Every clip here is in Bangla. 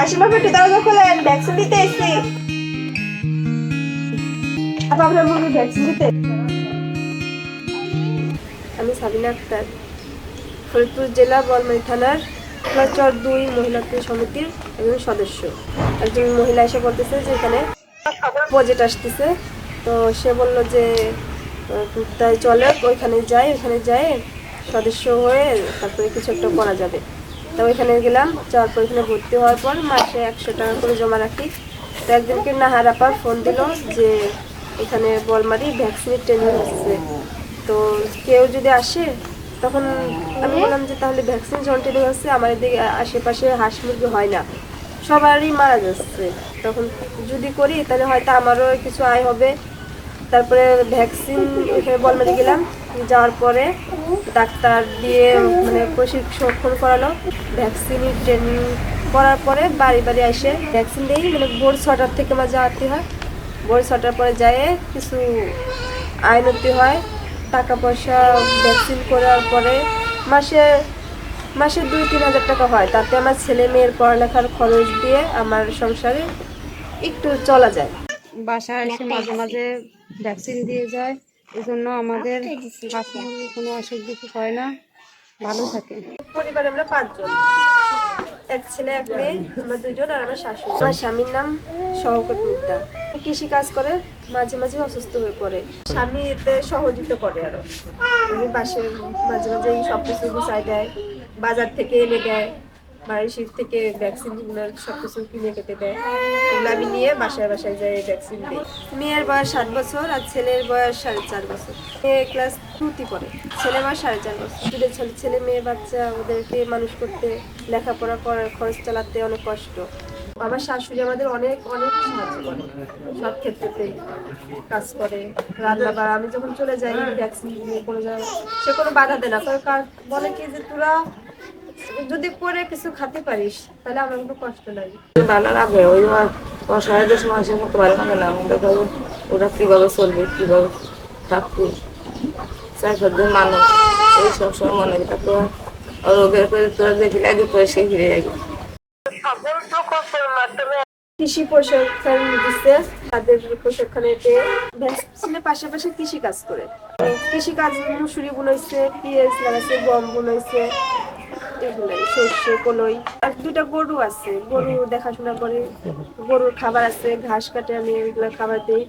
আসিমা একটু দরজা ভ্যাকসিন দিতে আপনার ভ্যাকসিন দিতে আমি সাবিনা আক্তার, ফরিদপুর জেলা বলমারি থানার চর দুই মহিলা সমিতির একজন সদস্য। একজন মহিলা এসে বলতেছে যে এখানে প্রজেক্ট আসতেছে। তো সে বলল যে, তাই চলে, ওইখানে যাই ওইখানে যাই সদস্য হয়ে তারপরে কিছু একটা করা যাবে। তো ওইখানে গেলাম, যাওয়ার পর এখানে ভর্তি হওয়ার পর মাসে একশো টাকা করে জমা রাখি। তো একদিনকে নাহার আপার ফোন দিল যে এখানে বলমারি ভ্যাকসিনের ট্রেনিং হচ্ছে। তো কেউ যদি আসে, তখন আমি বললাম যে তাহলে ভ্যাকসিন যখন ট্রেনিং হচ্ছে, আমার এদিকে আশেপাশে হাঁস মুরগি হয় না। সবারই মারা যাচ্ছে। তখন যদি করি, তাহলে হয়তো আমারও কিছু আয় হবে। তারপরে ভ্যাকসিন ওখানে বলমারি গেলাম। যাওয়ার পরে ডাক্তার দিয়ে মানে প্রশিক্ষণ করালো। ভ্যাকসিন ট্রেনিং করার পরে বাড়ি বাড়ি এসে ভ্যাকসিন দিই মানে ভোর ছটার থেকে আমার যাওয়াতে হয়। ভোর ছটার পরে যায় কিছু আইনতি হয়। টাকা পয়সা ভ্যাকসিন করার পরে মাসে মাসে দুই, তিন হাজার টাকা হয়। তাতে আমার ছেলে মেয়ের পড়ালেখার খরচ দিয়ে আমার সংসারে একটু চলা যায়। বাসায় এসে মাঝে মাঝে ভ্যাকসিন দিয়ে যায়। এই জন্য আমাদের হাসপাতালে কোনো অসুখ বিসুখ হয় না। ভালো থাকে। পরিবারে আমরা পাঁচজন। এক ছেলে এক মেয়ে আমরা দুজন আর আমার শাশুড়ি। আমার স্বামীর নাম সহকত মিত্রা কৃষি কাজ করে মাঝে মাঝে অসুস্থ হয়ে পড়ে। স্বামী এতে সহযোগিতা করে আরও। উনি পাশে মাঝে মাঝে সব কিছু গুছাই দেয় বাজার থেকে এনে দেয়। শীত থেকে ভ্যাকসিন সব কিছু কিনে কেটে দেয়। এগুলো আমি নিয়ে বাসায় বাসায় যাই ভ্যাকসিন দিই। মেয়ের বয়স সাত বছর আর ছেলের বয়স সাড়ে চার বছর। মেয়ে ক্লাস টুতি পড়ে। ছেলে বয়স সাড়ে চার বছর। দুটো ছেলে ছেলে মেয়ে বাচ্চা ওদেরকে মানুষ করতে লেখাপড়া করার খরচ চালাতে অনেক কষ্ট। আমার শাশুড়ি আমাদের অনেক অনেক সাহায্য করে। সব ক্ষেত্রেতে কাজ করে রান্না বাড়া। আমি যখন চলে যাই ভ্যাকসিন নিয়ে কোনো জায়গায় সে কোনো বাধা দেয় না। কারণ কার- বলে কি যে তোরা যদি করে কিছু খেতে পারিস, তাহলে আমার কোনো কষ্ট লাগে। ভালো ওই আর অসহায়দের সময় সে মতো ভালো লাগে না ভাবো ওরা কীভাবে চলবে, কীভাবে থাকবে। মানুষ, এই মনে আর রোগের করে তোরা দেখি লাগে পরে সে ফিরে যাবে কৃষি প্রশিক্ষণ দিচ্ছে, তাদের ভ্যাকসিনের পাশাপাশি কৃষি কাজ করে। কৃষি কাজ মুসুরি বুনইছে পেঁয়াজ লাগাইছে গম বুনইছে এগুলাই সর্ষে কলই। আর দুটা গরু আছে গরু দেখাশোনা করে গরুর খাবার আছে ঘাস কাটে আমি এগুলো খাবার দিই।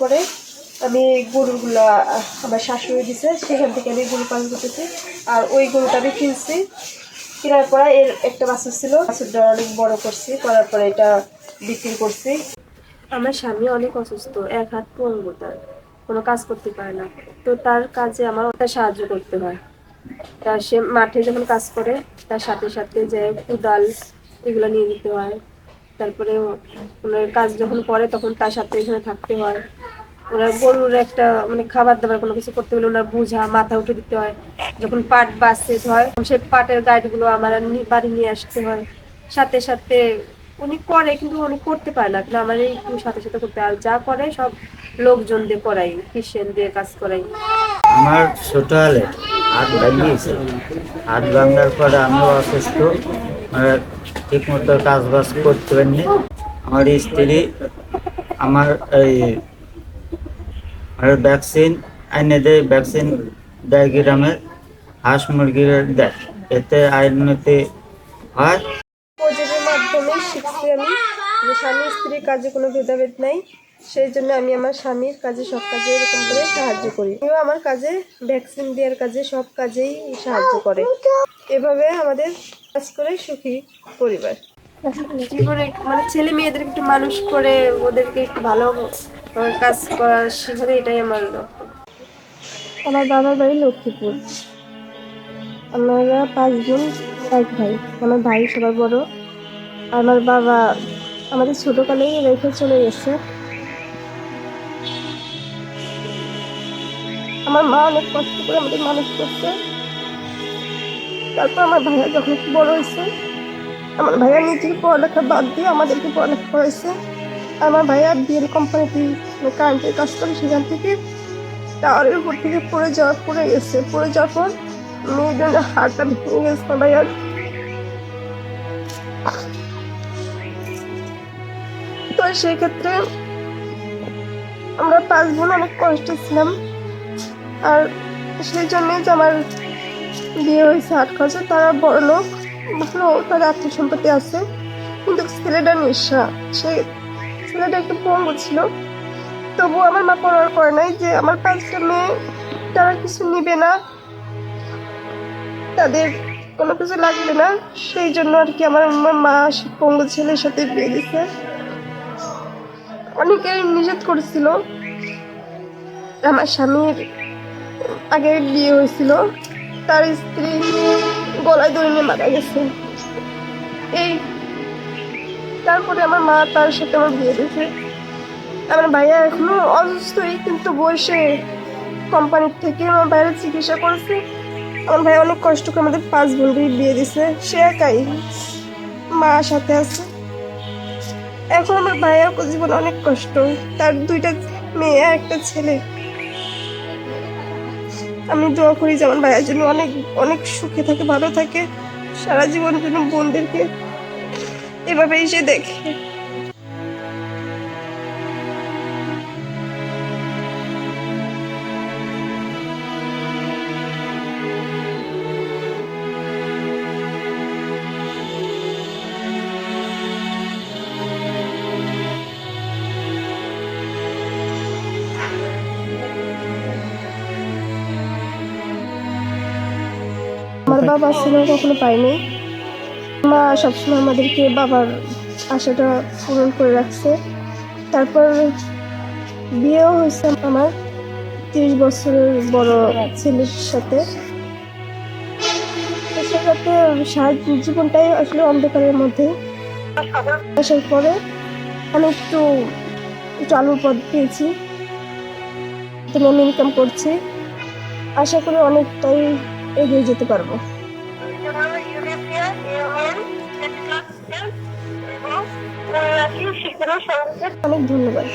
পরে আমি গরুগুলো আমার শাশুড়ি দিছে সেখান থেকে আমি গরু পালন করতেছি আর ওই গরুটা আমি কিনছি। কেনার পরে এর একটা বাছুর ছিল বাছুরটা অনেক বড় করছি করার পরে এটা বিক্রি করছি। আমার স্বামী অনেক অসুস্থ, এক হাত পঙ্গু তার কোনো কাজ করতে পারে না। তো তার কাজে আমার ওটা সাহায্য করতে হয়। তা সে মাঠে যখন কাজ করে, তার সাথে সাথে যে কুদাল এগুলো নিয়ে দিতে হয়। তারপরে ওনার কাজ যখন করে, তখন তার সাথে এখানে থাকতে হয়। ওনার গরুর একটা মানে খাবার দাবার কোনো কিছু করতে হলে ওনার বোঝা, মাথা উঠে দিতে হয়। যখন পাট বাসতে হয় সেই পাটের গাইডগুলো আমার বাড়ি নিয়ে আসতে হয়। সাথে সাথে উনি করে, কিন্তু উনি করতে পারে না। কিন্তু আমার একটু সাথে সাথে করতে। আর যা করে, সব লোকজন দিয়ে করাই খ্রিস্টান দিয়ে কাজ করাই। আমার ছোটবেলে হাত ভাঙিয়েছে। হাত ভাঙার পরে আমিও অসুস্থ। মানে ঠিক মতো কাজ বাজ করতে পারিনি। আমার স্ত্রী, আমার এই, আমার ভ্যাকসিন এনে দেয় ভ্যাকসিন দেয় গ্রামের হাঁস মুরগির দেয়। এতে আইনতি হয়। যে স্বামী স্ত্রীর কাজে কোনো ভেদাভেদ নাই সেই জন্য আমি আমার স্বামীর কাজে সব কাজে এরকম করে সাহায্য করি। আমিও আমার কাজে ভ্যাকসিন দেওয়ার কাজে সব কাজেই সাহায্য করে। এভাবে আমাদের কাজ করে সুখী পরিবার। জীবনে মানে ছেলে মেয়েদের একটু মানুষ করে ওদেরকে একটু ভালো কাজ করা শেখাবে এটাই আমার লক্ষ্য। আমার বাবার বাড়ি লক্ষ্মীপুর। আমরা পাঁচজন এক ভাই। আমার ভাই সবার বড়। আমার বাবা আমাদের ছোটকালেই রেখে চলে গেছে। আমার মা অনেক কষ্ট করে আমাদের মানুষ করছে। তারপর আমার ভাইয়া যখন একটু বড় হয়েছে, আমার ভাইয়া নিজের পড়ালেখা বাদ দিয়ে আমাদেরকে পড়ালেখা করাইছে। আমার ভাইয়া বিএল কোম্পানিতে কারেন্টের কাজ করে সেখান থেকে টাওয়ারের উপর থেকে পড়ে যাওয়া পড়ে গেছে। পড়ে যাওয়ার পর মেয়েদের হাতটা ভেঙে গেছে ভাইয়ার। তো সেক্ষেত্রে আমরা পাঁচ বোন অনেক কষ্টে ছিলাম। আর সেই জন্যে যে আমার বিয়ে হয়েছে আট খরচে তারা বড় লোক তাদের আর্থিক সম্পত্তি আছে। কিন্তু ছেলেটা নেশা। সে ছেলেটা একটু পঙ্গু ছিল। তবু আমার মা পড়ার করে নাই যে আমার পাঁচটা মেয়ে, তারা কিছু নিবে না। তাদের কোনো কিছু লাগবে না। সেই জন্য আর কি আমার মা পঙ্গু ছেলের সাথে বিয়ে দিছে। অনেকে নিষেধ করেছিল। আমার স্বামীর আগে বিয়ে হয়েছিল। তার স্ত্রী গলায় দড়ি নিয়ে মারা গেছে। এই, তারপরে আমার মা তার সাথে আমার বিয়ে দিয়েছে। আমার ভাইয়া এখনও অসুস্থই, কিন্তু বসে কোম্পানির থেকে আমার বাইরে চিকিৎসা করেছে। আমার ভাই অনেক কষ্ট করে আমাদের পাঁচ বোনকে বিয়ে দিছে সে একাই মা সাথে আছে। এখন আমার ভাইয়ার জীবন অনেক কষ্ট। তার দুইটা মেয়ে একটা ছেলে। আমি দোয়া করি যে আমার ভাইয়ের জন্য অনেক অনেক সুখে থাকে, ভালো থাকে। সারা জীবন জন্য বোনদেরকে এভাবেই সে দেখে। আমার বাবা ছিল কখনো পাইনি মা সবসময় আমাদেরকে বাবার আশাটা পূরণ করে রাখছে। তারপর বিয়েও হয়েছে আমার তিরিশ বছরের বড় ছেলের সাথে। সেটাতে সারা জীবনটাই আসলে অন্ধকারের মধ্যে। আসার পরে আমি একটু একটু আলুর পদ পেয়েছি। তো আমি ইনকাম করছি। আশা করি অনেকটাই এগিয়ে যেতে পারব। অনেক ধন্যবাদ।